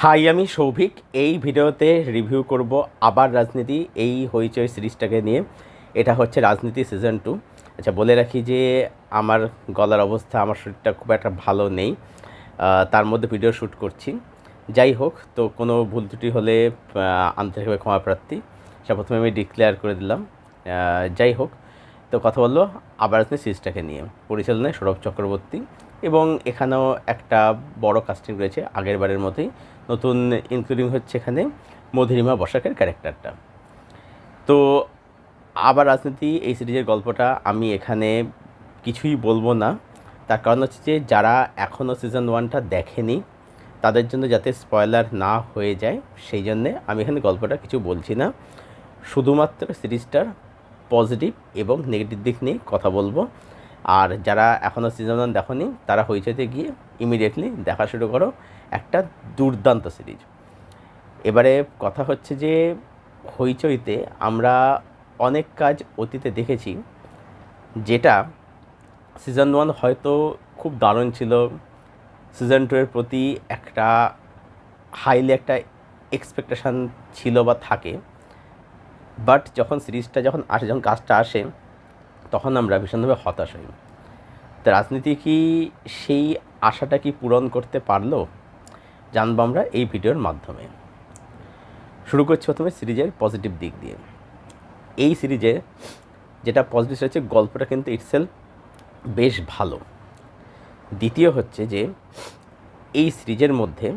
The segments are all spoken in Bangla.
হাই, আমি সৌভিক। এই ভিডিওতে রিভিউ করব আবার রাজনীতি, এই হইচই সিরিজটাকে নিয়ে। এটা হচ্ছে রাজনীতি সিজন টু আচ্ছা বলে রাখি যে আমার গলার অবস্থা, আমার শরীরটা খুব একটা ভালো নেই। তার মধ্যে ভিডিও শ্যুট করছি। যাই হোক, তো কোনো ভুল ত্রুটি হলে আন্তরিকভাবে ক্ষমা প্রার্থী। সেটা প্রথমে আমি ডিক্লেয়ার করে দিলাম। যাই হোক, তো কথা বলল আবার রাজনীতি সিরিজটাকে নিয়ে। পরিচালনায় সৌরভ চক্রবর্তী। এবং এখানেও একটা বড় কাস্টিং রয়েছে, আগের বারের মতোই। নতুন ইনক্লুডিং হচ্ছে এখানে মধুরিমা বসাকের ক্যারেক্টারটা তো আবার রাজনীতি, এই সিরিজের গল্পটা আমি এখানে কিছুই বলব না। তার কারণ হচ্ছে যে, যারা এখনও সিজন ওয়ানটা দেখেনি, তাদের জন্য যাতে স্পয়লার না হয়ে যায়, সেই জন্যে আমি এখানে গল্পটা কিছু বলছি না। শুধুমাত্র সিরিজটার পজিটিভ এবং নেগেটিভ দিক নিয়ে কথা বলব। আর যারা এখনও সিজন ওয়ান দেখনি, তারা হইচইতে গিয়ে ইমিডিয়েটলি দেখা শুরু করো একটা দুর্দান্ত সিরিজ এবারে কথা হচ্ছে যে, হইচইতে আমরা অনেক কাজ অতীতে দেখেছি, যেটা সিজন ওয়ান হয়তো খুব দারুণ ছিল। সিজন টু এর প্রতি একটা হাইলি একটা এক্সপেকটেশান ছিল বা থাকে। বাট যখন সিরিজটা যখন আসে, যখন কাজটা আসে তখন আমরা ভীষণভাবে হতাশ হই। তো রাজনীতি কি সেই আশাটা কি পূরণ করতে পারল? জানব আমরা এই ভিডিওর মাধ্যমে। শুরু করছি প্রথমে সিরিজের পজিটিভ দিক দিয়ে। এই সিরিজে যেটা পজিটিভ হচ্ছে গল্পটা কিন্তু ইটসেলফ বেশ ভালো। দ্বিতীয় হচ্ছে যে, এই সিরিজের মধ্যে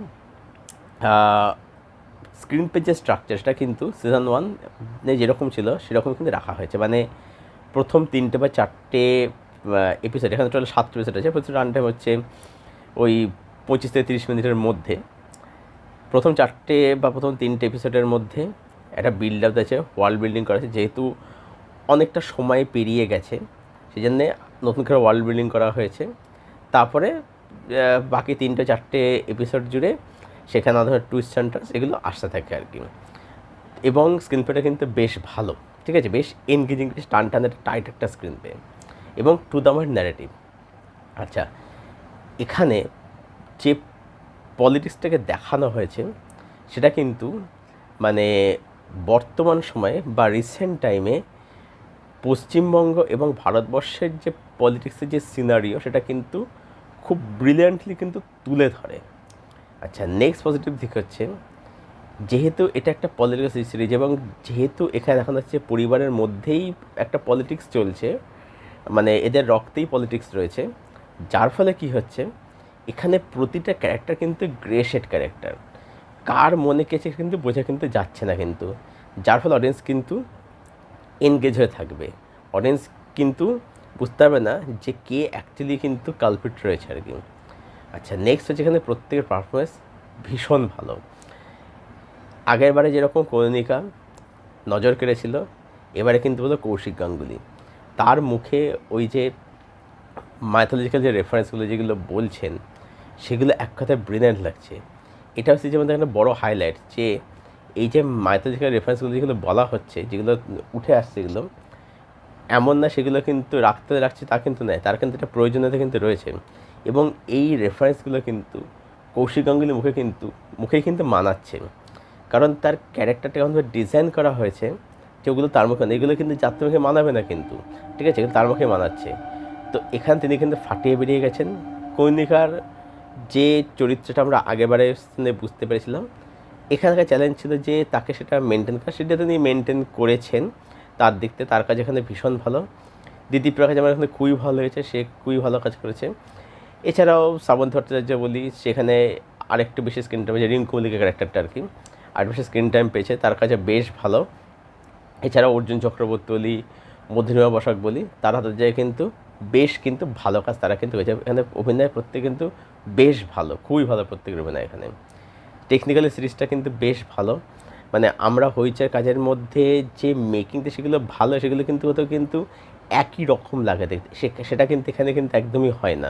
স্ক্রিন পেজের স্ট্রাকচারটা কিন্তু সিজন ওয়ান যেরকম ছিল, সেরকম কিন্তু রাখা হয়েছে। মানে প্রথম তিনটে বা চারটে এপিসোড এখানে টোটাল সাতটা এপিসোড আছে। প্রতি রান টাইম হচ্ছে ওই পঁচিশ থেকে তিরিশ মিনিটের মধ্যে। প্রথম চারটে বা প্রথম তিনটে এপিসোডের মধ্যে একটা বিল্ড আপ আছে ওয়ার্ল্ড বিল্ডিং করা আছে। যেহেতু অনেকটা সময় পেরিয়ে গেছে সেই জন্যে নতুন করে ওয়ার্ল্ড বিল্ডিং করা হয়েছে। তারপরে বাকি তিনটে, চারটে এপিসোড জুড়ে সেখানে ধর টুইস্ট সেন্টার্স এগুলো আসতে থাকে আর কি। এবং স্ক্রিন কিন্তু বেশ ভালো, ঠিক আছে? বেশ এনগেজিং বেশ টান টান একটা টাইট একটা স্ক্রিন প্লে এবং টু দামের ন্যারেটিভ আচ্ছা এখানে যে পলিটিক্সটাকে দেখানো হয়েছে, সেটা কিন্তু মানে বর্তমান সময়ে বা রিসেন্ট টাইমে পশ্চিমবঙ্গ এবং ভারতবর্ষের যে পলিটিক্সের যে সিনারিও সেটা কিন্তু খুব ব্রিলিয়ান্টলি কিন্তু তুলে ধরে। আচ্ছা নেক্সট পজিটিভ দিক হচ্ছে যেহেতু এটা একটা পলিটিক্যাল সিরিজ এবং যেহেতু এখানে দেখা যাচ্ছে পরিবারের মধ্যেই একটা পলিটিক্স চলছে মানে এদের রক্তেই পলিটিক্স রয়েছে, যার ফলে কি হচ্ছে, এখানে প্রতিটা ক্যারেক্টার কিন্তু গ্রে শেড ক্যারেক্টার কার মনে কেছে কিন্তু বোঝা কিন্তু যাচ্ছে না কিন্তু, যার ফলে অডিয়েন্স কিন্তু এনগেজ হয়ে থাকবে। অডিয়েন্স কিন্তু বুঝতে পারবে না যে কে অ্যাকচুয়ালি কিন্তু কালপিট রয়েছে আর কি। আচ্ছা নেক্সট হচ্ছে এখানে প্রত্যেকের পারফরমেন্স ভীষণ ভালো। আগের বারে যেরকম কৌনিকা নজর কেড়েছিল, এবারে কিন্তু হলো কৌশিক গাঙ্গুলি। তার মুখে ওই যে মাইথোলজিক্যাল যে রেফারেন্সগুলো যেগুলো বলছেন, সেগুলো এক কথায় ব্রিলিয়েন্ট লাগছে। এটা হচ্ছে যে যেমন একটা বড় হাইলাইট যে এই যে মাইথোলজিক্যাল রেফারেন্সগুলো যেগুলো বলা হচ্ছে, যেগুলো উঠে আসছে এগুলো, এমন না সেগুলো কিন্তু রাখতে রাখছে তা কিন্তু নয়, তার কিন্তু একটা প্রয়োজনীয়তা কিন্তু রয়েছে। এবং এই রেফারেন্সগুলো কিন্তু কৌশিক গাঙ্গুলির মুখে কিন্তু, মুখেই কিন্তু মানাচ্ছে। কারণ তার ক্যারেক্টারটা এমনভাবে ডিজাইন করা হয়েছে যেগুলো তার মুখে। এগুলো কিন্তু যাত্রা মুখে মানাবে না কিন্তু। ঠিক আছে? তার মুখে মানাচ্ছে। তো এখানে তিনি কিন্তু ফাটিয়ে বেরিয়ে গেছেন। কৌনিকার যে চরিত্রটা আমরা আগেবারে বুঝতে পেরেছিলাম, এখানকার চ্যালেঞ্জ ছিল যে তাকে সেটা মেনটেন করা। সেটা তিনি মেনটেন করেছেন। তার দিক তার কাজ এখানে ভীষণ ভালো। দিদি প্রকাশ আমার এখানে খুবই ভালো হয়েছে সে খুবই ভালো কাজ করেছে। এছাড়াও শ্রাবণ ভট্টাচার্য বলি, সেখানে আরেকটু বিশেষ টাইম যে রিঙ্কু মল্লিকের ক্যারেক্টারটা আর কি। আর বেশি স্ক্রিন টাইম পেয়েছে, তার কাছে বেশ ভালো। এছাড়াও অর্জুন চক্রবর্তী বলি, মধুরিমা বসাক বলি, তার হাতের জায়গায় কিন্তু বেশ কিন্তু ভালো কাজ তারা কিন্তু হয়েছে এখানে অভিনয় প্রত্যেক কিন্তু বেশ ভালো, খুবই ভালো প্রত্যেকের অভিনয় এখানে। টেকনিক্যালি সিরিজটা কিন্তু বেশ ভালো। মানে আমরা হইচের কাজের মধ্যে যে মেকিংটা সেগুলো ভালো, সেগুলো কিন্তু হতো কিন্তু একই রকম লাগে দেখতে। সেটা কিন্তু এখানে কিন্তু একদমই হয় না।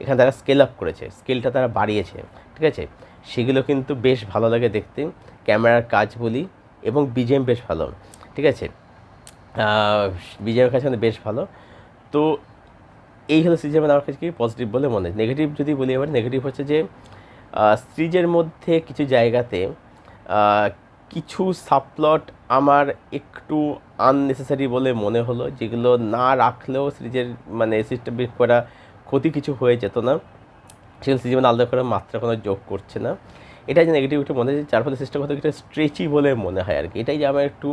এখানে তারা স্কেল আপ করেছে স্কেলটা তারা বাড়িয়েছে, ঠিক আছে? সেগুলো কিন্তু বেশ ভালো লাগে দেখতে। ক্যামেরার কাজ বলি, এবং বিজিএম বেশ ভালো, ঠিক আছে? বিজিএমের কাছে বেশ ভালো। তো এই হলো সিজন আমার কাছে কি পজিটিভ বলে মনে হয়। নেগেটিভ যদি বলি এবার নেগেটিভ হচ্ছে যে সিরিজের মধ্যে কিছু জায়গাতে কিছু সাবপ্লট আমার একটু আননেসেসারি বলে মনে হলো, যেগুলো না রাখলেও সিরিজের মানে সিস্টেম করা ক্ষতি কিছু হয়ে যেত না। সিরিজের মধ্যে আলাদা করে মাত্রা কোনো যোগ করছে না। এটাই যে নেগেটিভ একটু মনে হয়েছে যার ফলে সিস্টেম একটা স্ট্রেচি বলে মনে হয় আর কি এটাই যে আমার একটু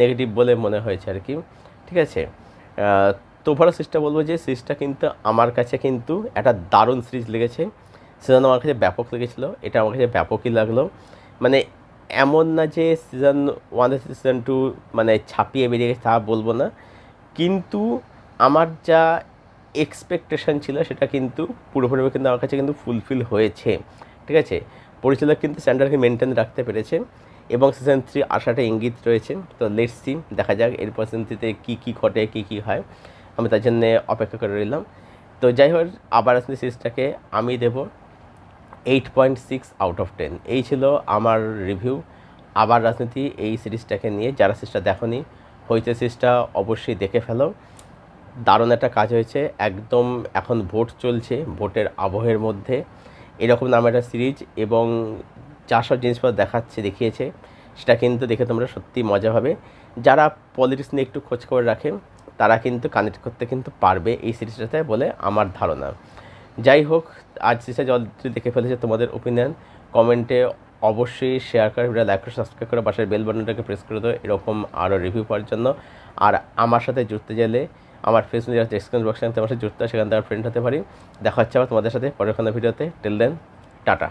নেগেটিভ বলে মনে হয়েছে আর কি ঠিক আছে? তো ভালো সিরিজটা বলব যে সিরিজটা কিন্তু আমার কাছে কিন্তু একটা দারুণ সিরিজ লেগেছে। সিজন আমার কাছে ব্যাপক লেগেছিলো। এটা আমার কাছে ব্যাপকই লাগল। মানে এমন না যে সিজন ওয়ান সিজন টু মানে ছাপিয়ে বেরিয়ে গেছে, তা বলব না। কিন্তু আমার যা এক্সপেকটেশন ছিল, সেটা কিন্তু পুরোপুরিভাবে কিন্তু আমার কাছে কিন্তু ফুলফিল হয়েছে। ঠিক আছে? পরিচালক কিন্তু স্ট্যান্ডার্ডকে মেনটেন রাখতে পেরেছে এবং সিজন থ্রি আসাটা ইঙ্গিত রয়েছে। তো লেটস সি দেখা যাক এরপর সিজন থ্রিতে কী কী ঘটে, কী কী হয়। আমি তার জন্যে অপেক্ষা করে রইলাম। তো যাই হোক, আবার আসলে সিরিজটাকে আমি দেবো eight point six out of ten এই ছিল আমার রিভিউ আবার রাজনীতি এই সিরিজটাকে নিয়ে, যারা সিরিজটা দেখনি হইতে সিরিজটা অবশ্যই দেখে ফেলো। দারুণ একটা কাজ হয়েছে। একদম এখন ভোট চলছে, ভোটের আবহের মধ্যে। এরকম নামে একটা সিরিজ এবং যা সব জিনিসপত্র দেখাচ্ছে, দেখিয়েছে। সেটা কিন্তু দেখে তোমরা সত্যি মজা হবে যারা পলিটিক্স নিয়ে একটু খোঁজখবর রাখে, তারা কিন্তু কানেক্ট করতে কিন্তু পারবে এই সিরিজটাতে বলে আমার ধারণা। যাই হোক, আজ সিরিজটা অলরেডি দেখে ফেলেছে তোমাদের ওপিনিয়ন কমেন্টে অবশ্যই শেয়ার করে ভিডিও লাইক করে সাবস্ক্রাইব করে, পাশের বেল বাটনটাকে প্রেস করে দাও, এরকম আরও রিভিউ পাওয়ার জন্য। আর আমার সাথে জুড়তে গেলে আমার ফেসবুক যারা ডেসক্রিপশন বক্সে আমার সাথে হয় সেখান থেকে ফ্রেন্ড হতে পারি। দেখা হচ্ছে আবার তোমাদের সাথে পরের ভিডিওতে। Till then tata.